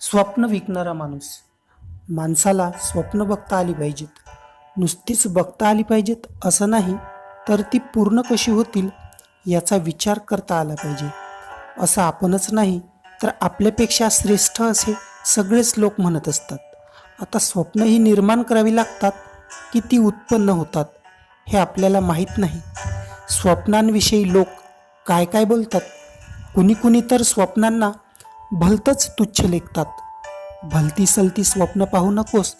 स्वप्न विकणारा माणूस. माणसाला स्वप्न बघता आली पाहिजेत. नुसतीच बघता आली पाहिजेत असं नाही तर ती पूर्ण कशी होतील याचा विचार करता आला पाहिजे. असं आपणच नाही तर आपल्यापेक्षा श्रेष्ठ असे सगळेच लोक म्हणत असतात. आता स्वप्न ही निर्माण करावी लागतात की ती उत्पन्न होतात हे आपल्याला माहीत नाही. स्वप्नांविषयी लोक काय काय बोलतात? कुणी कुणी तर स्वप्नांना भलतंच तुच्छ लेखतात. भलती सलती स्वप्न पाहू नकोस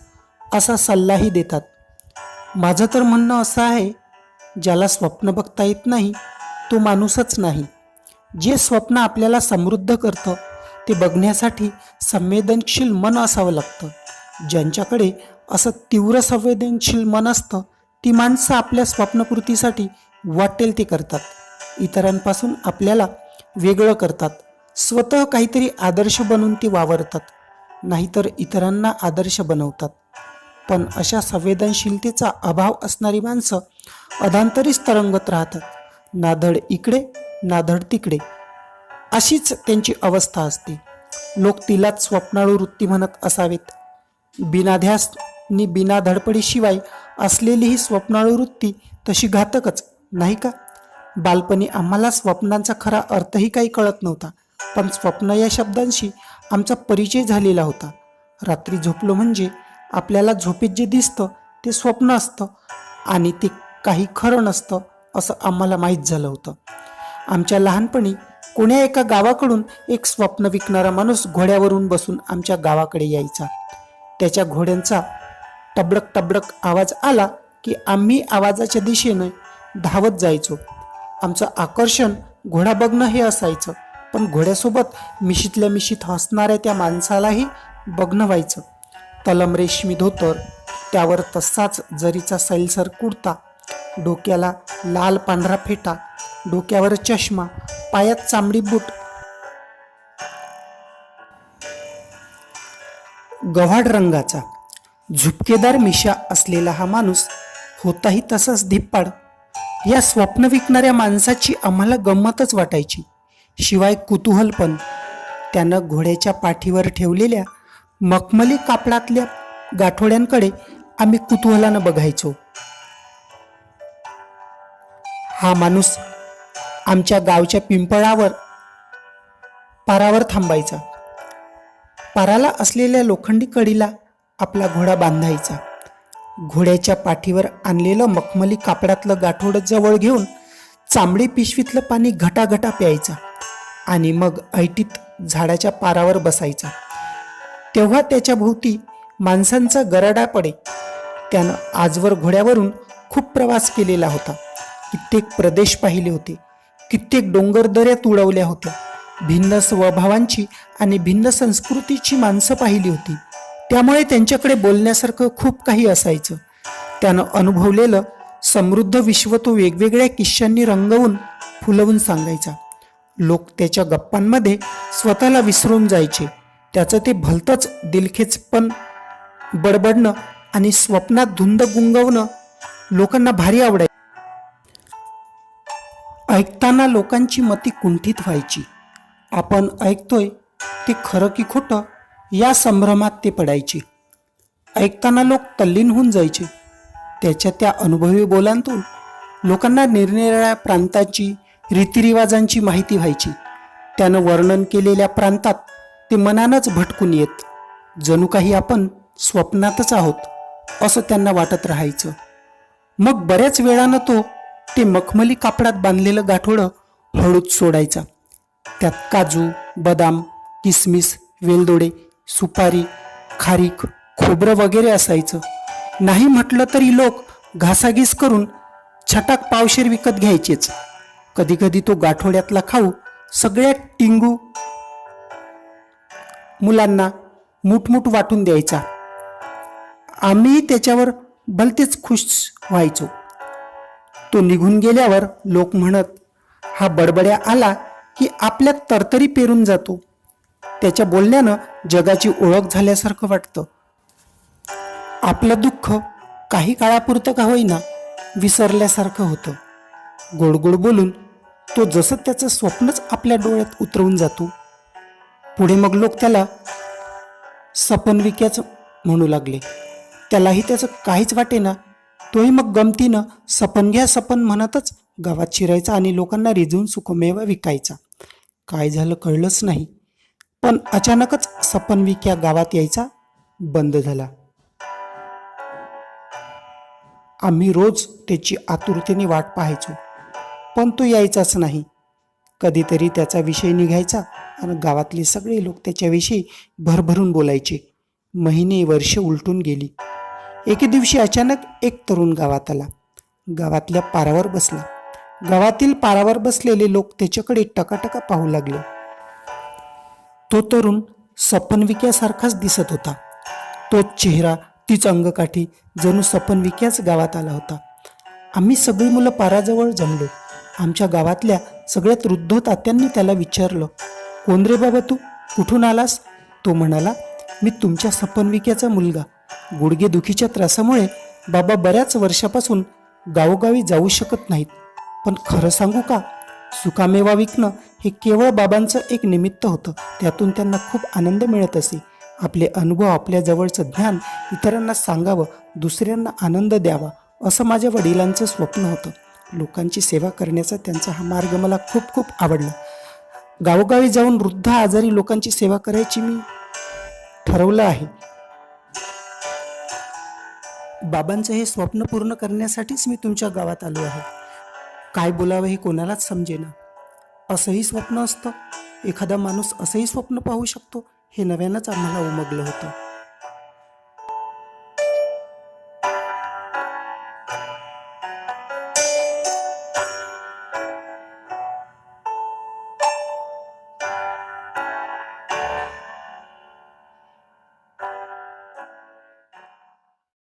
असा सल्लाही देतात. माझं तर म्हणणं असं आहे ज्याला स्वप्न बघता येत नाही तो माणूसच नाही. जे स्वप्न आपल्याला समृद्ध करतं ते बघण्यासाठी संवेदनशील मन असावं लागतं. ज्यांच्याकडे असं तीव्र संवेदनशील मन असतं ती माणसं आपल्या स्वप्नपूर्तीसाठी वाटेल ते करतात. इतरांपासून आपल्याला वेगळं करतात. स्वतः काहीतरी आदर्श बनून ती वावरतात नाहीतर इतरांना आदर्श बनवतात. पण अशा संवेदनशीलतेचा अभाव असणारी माणसं अधांतरीच तरंगत राहतात. नाधड इकडे नाधड तिकडे. अशीच त्यांची अवस्था असते. लोक तिलाच स्वप्नाळू वृत्ती म्हणत असावेत. बिनाध्यास नि बिना धडपडीशिवाय असलेली ही स्वप्नाळू वृत्ती तशी घातकच नाही का? बालपणी आम्हाला स्वप्नांचा खरा अर्थही काही कळत नव्हता. पण स्वप्न या शब्दांशी आमचा परिचय झालेला होता. रात्री झोपलो म्हणजे आपल्याला झोपेत जे दिसतं ते स्वप्न असतं आणि ते काही खरं नसतं असं आम्हाला माहीत झालं होतं. आमच्या लहानपणी कोण्या एका गावाकडून एक स्वप्न विकणारा माणूस घोड्यावरून बसून आमच्या गावाकडे यायचा. त्याच्या घोड्यांचा टबडक टबडक आवाज आला की आम्ही आवाजाच्या दिशेने धावत जायचो. आमचं आकर्षण घोडा बघणं हे असायचं. पण घोड्यासोबत मिशीतल्या मिशीत हसणाऱ्या त्या माणसालाही बघणं व्हायचं. तलम रेशमी धोतर त्यावर तसाच जरीचा सैलसर कुर्ता डोक्याला लाल पांढरा फेटा डोक्यावर चष्मा पायात चांबडी बूट. गव्हाड रंगाचा झुपकेदार मिशा असलेला हा माणूस होताही तसाच धिप्पाड या स्वप्न विकणाऱ्या माणसाची आम्हाला गंमतच वाटायची. शिवाय कुतूहल पण. त्यानं घोड्याच्या पाठीवर ठेवलेल्या मखमली कापडातल्या गाठोड्यांकडे आम्ही कुतूहलानं बघायचो. हा माणूस आमच्या गावच्या पिंपळावर पारावर थांबायचा. पाराला असलेल्या लोखंडी कडीला आपला घोडा बांधायचा. घोड्याच्या पाठीवर आणलेलं मखमली कापडातलं गाठोडं जवळ घेऊन चांबडी पिशवीतलं पाणी घटाघटा प्यायचा. आणि मग ऐटीत झाडाच्या पारावर बसायचा. तेव्हा त्याच्या भोवती माणसांचा गरडा पडे. त्यानं आजवर घोड्यावरून खूप प्रवास केलेला होता. कित्येक प्रदेश पाहिले होते. कित्येक डोंगर दऱ्यात उडवल्या होत्या. भिन्न स्वभावांची आणि भिन्न संस्कृतीची माणसं पाहिली होती. त्यामुळे त्यांच्याकडे बोलण्यासारखं खूप काही असायचं. त्यानं अनुभवलेलं समृद्ध विश्व तो वेगवेगळ्या किश्यांनी रंगवून फुलवून सांगायचा. लोक त्याच्या गप्पांमध्ये स्वतःला विसरून जायचे. त्याचं ते भलतंच दिलखेचपण बडबडणं आणि स्वप्नात धुंद गुंगवणं लोकांना भारी आवडायचं. ऐकताना लोकांची मती कुंठित व्हायची. आपण ऐकतोय ते खरं की खोटं या संभ्रमात ते पडायचे. ऐकताना लोक तल्लीन होऊन जायचे. त्याच्या त्या अनुभवी बोलांतून लोकांना निरनिराळ्या प्रांताची रीतिरिवाजांची माहिती व्हायची. त्यानं वर्णन केलेल्या प्रांतात ते मनानच भटकून येत. जणू काही आपण स्वप्नातच आहोत असं त्यांना वाटत राहायचं. मग बऱ्याच वेळानं तो ते मखमली कापडात बांधलेलं गाठोडं हळूच सोडायचा. त्यात काजू बदाम किसमिस वेलदोडे सुपारी खारीक खोबरं वगैरे असायचं. नाही म्हटलं तरी लोक घासाघीस करून छटाक पावशेर विकत घ्यायचेच. कधीकधी तो गाठोड्यातला खाऊ सगळ्यात टिंगू मुलांना मुठमुठ वाटून द्यायचा. आम्हीही त्याच्यावर भलतेच खुश व्हायचो. तो निघून गेल्यावर लोक म्हणत हा बडबड्या आला की आपल्यात तरतरी पेरून जातो. त्याच्या बोलण्यानं जगाची ओळख झाल्यासारखं वाटतं. आपलं दुःख काही काळापुरतं का होईना विसरल्यासारखं होतं. गोड गोड बोलून तो जसं त्याचं स्वप्नच आपल्या डोळ्यात उतरवून जातो. पुढे मग लोक त्याला सपनविक्याच म्हणू लागले. त्यालाही त्याचं काहीच वाटेना. तोही मग गमतीनं सपन घ्या सपन म्हणतच गावात शिरायचा आणि लोकांना रिझवून सुखमेवा विकायचा. काय झालं कळलंच नाही. पण अचानकच सपन विक्या गावात यायचा बंद झाला. आम्ही रोज त्याची आतुरतेने वाट पाहायचो. पण तो यायचाच नाही. कधीतरी त्याचा विषय निघायचा आणि गावातले सगळे लोक त्याच्याविषयी भरभरून बोलायचे. महिने वर्ष उलटून गेली. एके दिवशी अचानक एक तरुण गावात आला. गावातल्या पारावर बसला. गावातील पारावर बसलेले लोक त्याच्याकडे टकाटका पाहू लागले. तो तरुण सपनविक्यासारखाच दिसत होता. तोच चेहरा तीच अंगकाठी जणू सपनविक्याच गावात आला होता. आम्ही सगळी मुलं पाराजवळ जमलो. आमच्या गावातल्या सगळ्यात वृद्ध तात्यांनी त्याला विचारलं कोण रे बाबा तू? कुठून आलास? तो म्हणाला मी तुमच्या सपनविक्याचा मुलगा. गुडघेदुखीच्या त्रासामुळे बाबा बऱ्याच वर्षापासून गावोगावी जाऊ शकत नाहीत. पण खरं सांगू का? सुकामेवा विकणं हे केवळ बाबांचं एक निमित्त होतं. त्यातून त्यांना खूप आनंद मिळत असे. आपले अनुभव आपल्या जवळचं ज्ञान इतरांना सांगावं दुसऱ्यांना आनंद द्यावा असं माझ्या वडिलांचं स्वप्न होतं. लोकांची सेवा करण्याचा त्यांचा हा मार्ग मला खूप खूप आवडला. गावोगावी जाऊन वृद्ध आजारी लोकांची सेवा करायची मी ठरवलं आहे. बाबांचं हे स्वप्न पूर्ण करण्यासाठीच मी तुमच्या गावात आलो आहे. काय बोलावं हे कोणालाच समजेना. असंही स्वप्न असतं. एखादा माणूस असंही स्वप्न पाहू शकतो. हे नव्यानंच आम्हाला उमगलं होतं.